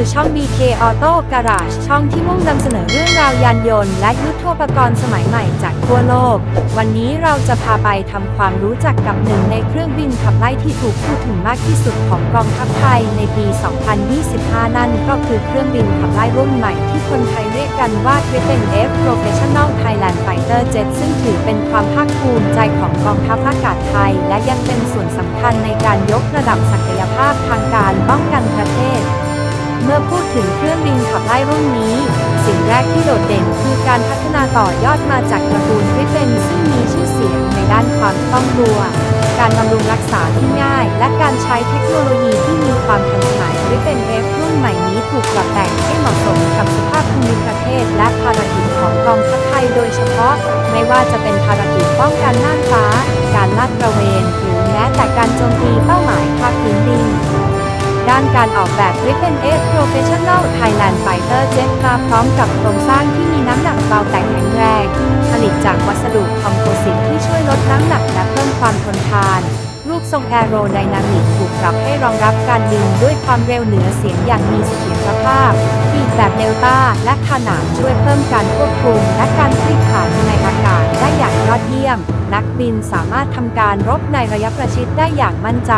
คือช่อง BK Auto Garage ช่องที่มุ่งนำเสนอเรื่องราวยานยนต์และยุทโธปกรณ์สมัยใหม่จากทั่วโลก วันนี้เราจะพาไปทำความรู้จักกับหนึ่งในเครื่องบินขับไล่ที่ถูกพูดถึงมากที่สุดของกองทัพไทยในปี 2025 นั่นก็คือเครื่องบินขับไล่รุ่นใหม่ที่คนไทยเรียกกันว่า Gripen F Professional Thailand Fighter Jet ซึ่งถือเป็นความภาคภูมิใจของกองทัพอากาศไทย และยังเป็นส่วนสำคัญในการยกระดับศักยภาพทางการป้องกัน เมื่อพูดถึงเครื่องบินขับไล่รุ่นนี้ สิ่งแรกที่โดดเด่นคือการพัฒนาต่อยอดมาจากตระกูลริเฟนซึ่งมีชื่อเสียงในด้านความคล่องตัว การบำรุงรักษาที่ง่าย และการใช้เทคโนโลยีที่มีความทันสมัยริเฟนเอฟรุ่นใหม่นี้ถูกปรับแต่งให้เหมาะสมกับสภาพภูมิประเทศ และภารกิจของกองทัพไทยโดยเฉพาะ ไม่ว่าจะเป็นภารกิจป้องกันน่านฟ้า การลาดตระเวน หรือแม้แต่การโจมตีเป้าหมายภาคพื้นดิน ด้านการออกแบบ Gripen F Professional Thailand Fighter Jet มาพร้อมกับโครงสร้างที่มีน้ำหนักเบาแต่แข็งแรง ผลิตจากวัสดุคอมโพสิตที่ช่วยลดน้ำหนักและเพิ่มความทนทาน รูปทรงแอโรไดนามิกถูกปรับให้รองรับการบินด้วยความเร็วเหนือเสียงอย่างมีเสถียรภาพปีกแบบเดลต้าและขนานช่วยเพิ่มการควบคุมและการพลิกผ่านในอากาศได้อย่างยอดเยี่ยม นักบินสามารถทำการรบในระยะประชิดได้อย่างมั่นใจ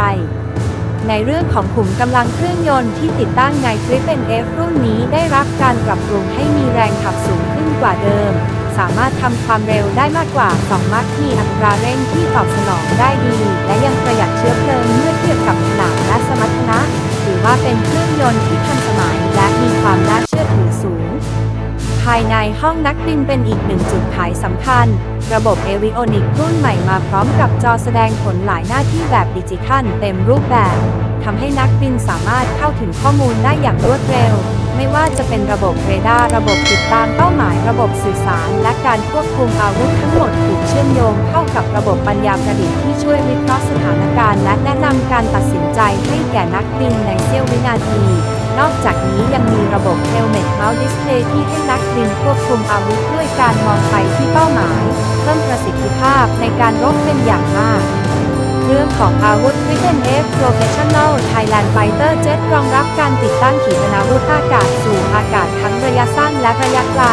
ในเรื่องของขุมกำลังเครื่องยนต์ที่ติดตั้งใน Gripen F รุ่นนี้ได้รับการปรับปรุงให้มีแรงขับสูงขึ้นกว่าเดิม สามารถทำความเร็วได้มากกว่า 2 มัคมีอัตราเร่งที่ตอบสนองได้ดี และยังประหยัดเชื้อเพลิงเมื่อเทียบกับขนาดและสมรรถนะ ถือว่าเป็นเครื่องยนต์ที่ทันสมัยและมีความน่าเชื่อถือสูง ภายในห้องนักบินเป็นอีกหนึ่งจุดขายสำคัญ ระบบเอวิโอนิกรุ่นใหม่มาพร้อมกับจอแสดงผลหลายหน้าที่แบบดิจิทัลเต็มรูปแบบทำให้นักบินสามารถเข้าถึงข้อมูลได้อย่างรวดเร็ว ไม่ว่าจะเป็นระบบเรดาร์ระบบติดตามเป้าหมายระบบสื่อสาร และการควบคุมอาวุธทั้งหมดถูกเชื่อมโยงเข้ากับระบบปัญญาประดิษฐ์ที่ช่วยวิเคราะห์สถานการณ์ และแนะนำการตัดสินใจให้แก่นักบินในเสี้ยววินาทีนอกจากนี้ยังมีระบบ Helmet Mount Display ที่ให้นักบินควบคุมอาวุธด้วยการมองไปที่เป้าหมาย เพิ่มประสิทธิภาพในการรบเป็นอย่างมาก เรื่องของอาวุธ Gripen F Professional Thailand Fighter Jet รองรับการติดตั้งขีปนาวุธอากาศสู่อากาศทั้งระยะสั้นและระยะไกล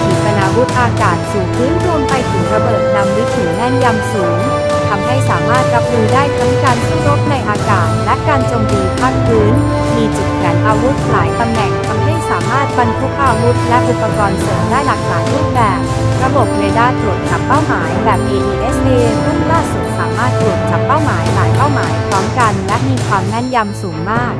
ขีปนาวุธอากาศสู่พื้นรวมไปถึงระเบิดนำวิถีแม่นยำสูงทำให้สามารถรับมือได้ทั้งการสู้รบในอากาศ และการโจมตีภาคพื้น มีจุดแขวนอาวุธหลายตำแหน่งามารถบรรทุกอาวุธและอุปกรณ์เสริมได้หลากหลายรูปแบบ ระบบเรดาร์ตรวจจับเป้าหมายแบบ AESA รุ่นล่าสุดสามารถตรวจจับเป้าหมายหลายเป้าหมายพร้อมกัน และมีความแม่นยำสูงมาก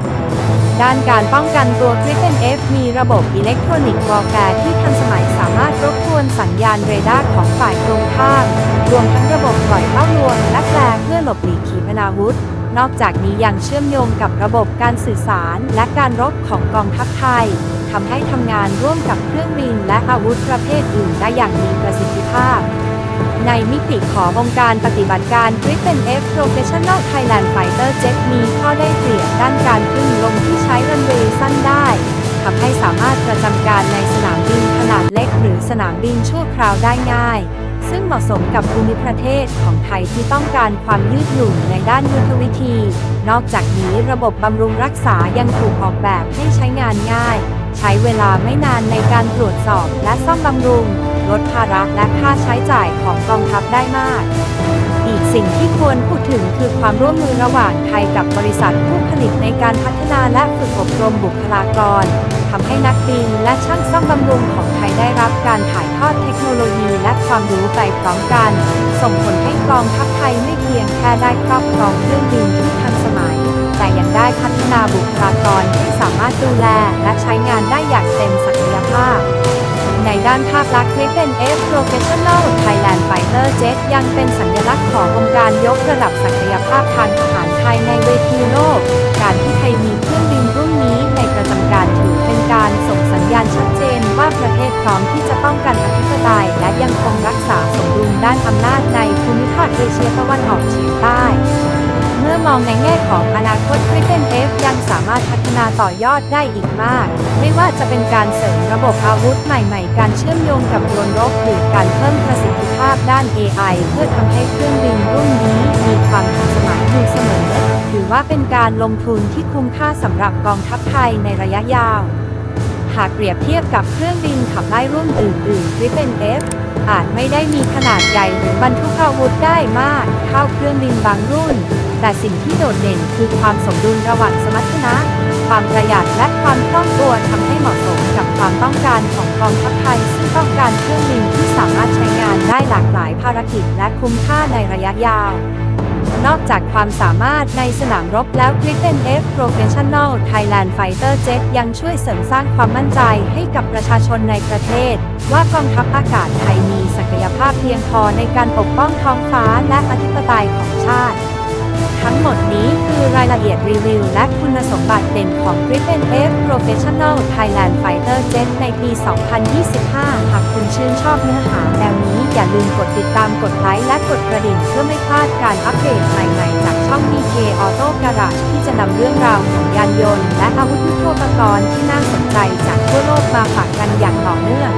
ด้านการป้องกันตัว Gripen F มีระบบอิเล็กทรอนิกส์วอลแกร์ที่ทันสมัยสามารถรบกวนสัญญาณเรดาร์ของฝ่ายตรงข้ามรวมทั้งระบบปล่อยเป้าลวงและแปลเพื่อหลบหลีกขีปนาวุธนอกจากนี้ยังเชื่อมโยงกับระบบการสื่อสารและการรบของกองทัพไทย ทำให้ทำงานร่วมกับเครื่องบินและอาวุธประเภทอื่นได้อย่างมีประสิทธิภาพ ในมิติขององค์การปฏิบัติการ Gripen F Professional Thailand Fighter Jet มีข้อได้เปรียบด้านการขึ้นลงที่ใช้รันเวย์สั้นได้ทำให้สามารถประจำการในสนามบินขนาดเล็กหรือสนามบินชั่วคราวได้ง่าย ซึ่งเหมาะสมกับภูมิประเทศของไทยที่ต้องการความยืดหยุ่นในด้านยุทธวิธี นอกจากนี้ระบบบำรุงรักษายังถูกออกแบบให้ใช้งานง่าย ใช้เวลาไม่นานในการตรวจสอบและซ่อมบำรุง ลดภาระและค่าใช้จ่ายของกองทัพได้มาก อีกสิ่งที่ควรพูดถึงคือความร่วมมือระหว่างไทยกับบริษัทผู้ผลิตในการพัฒนาและฝึกอบรมบุคลากรทำให้นักบินและช่างซ่อมบำรุงของไทยได้รับการถ่ายทอดเทคโนโลยีและความรู้ไปพร้อมกัน ส่งผลให้กองทัพไทยไม่เพียงแค่ได้ครอบครองเครื่องบินที่ทันสมัยแต่ยัง ได้พัฒนาบุคลากรที่สามารถดูแลและใช้งานได้อย่างเต็มศักยภาพ ในด้านภาพลักษณ์ Gripen F Professional Thailand Fighter Jet ยังเป็นสัญลักษณ์ขององค์การยกระดับศักยภาพทางทหารไทยในเวทีโลก การที่ไทยมีเครื่องบินรุ่นนี้ในประจำการถือเป็นการส่งสัญญาณชัดเจนว่าประเทศพร้อมที่จะป้องกันอธิปไตยและยังคงรักษาสมดุลด้านอำนาจในภูมิภาคเอเชียตะวันออกเฉียงใต้ มื่อมองในแง่ของอนาคต Gripen F ยังสามารถพัฒนาต่อยอดได้อีกมาก ไม่ว่าจะเป็นการเสริมระบบอาวุธใหม่ๆ การเชื่อมโยงกับโดรนรบหรือการเพิ่มประสิทธิภาพด้าน AI เพื่อทำให้เครื่องบินรุ่นนี้มีความทันสมัยอยู่เสมอถือว่าเป็นการลงทุนที่คุ้มค่าสำหรับกองทัพไทยในระยะยาว หากเปรียบเทียบกับเครื่องบินขับไล่รุ่นอื่นๆ Gripen F อาจไม่ได้มีขนาดใหญ่หรือบรรทุกอาวุธได้มากเท่าเครื่องบินบางรุ่น แต่สิ่งที่โดดเด่นคือความสมดุลระหว่างสมรรถนะ ความประหยัดและความคล่องตัวทำให้เหมาะสมกับความต้องการของกองทัพไทยซึ่งต้องการเครื่องบินที่สามารถใช้งานได้หลากหลายภารกิจและคุ้มค่าในระยะยาว นอกจากความสามารถในสนามรบแล้ว Gripen F Professional Thailand Fighter Jet ยังช่วยเสริมสร้างความมั่นใจให้กับประชาชนในประเทศ ว่ากองทัพอากาศไทยมีศักยภาพเพียงพอในการปกป้องท้องฟ้าและอธิปไตยายละเอียดรีวิว และคุณสมบัติเด่นของ Gripen F Professional Thailand Fighter Jet ในปี 2025 หากคุณชื่นชอบเนื้อหาแนวนี้อย่าลืมกดติดตามกดไลค์และกดกระดิ่งเพื่อไม่พลาดการอัปเดตใหม่ๆ จากช่อง BK Auto Garage ที่จะนำเรื่องราวของยานยนต์ และอาวุธยุทโธปกรณ์ที่น่าสนใจจากทั่วโลกมาฝากกันอย่างต่อเนื่อง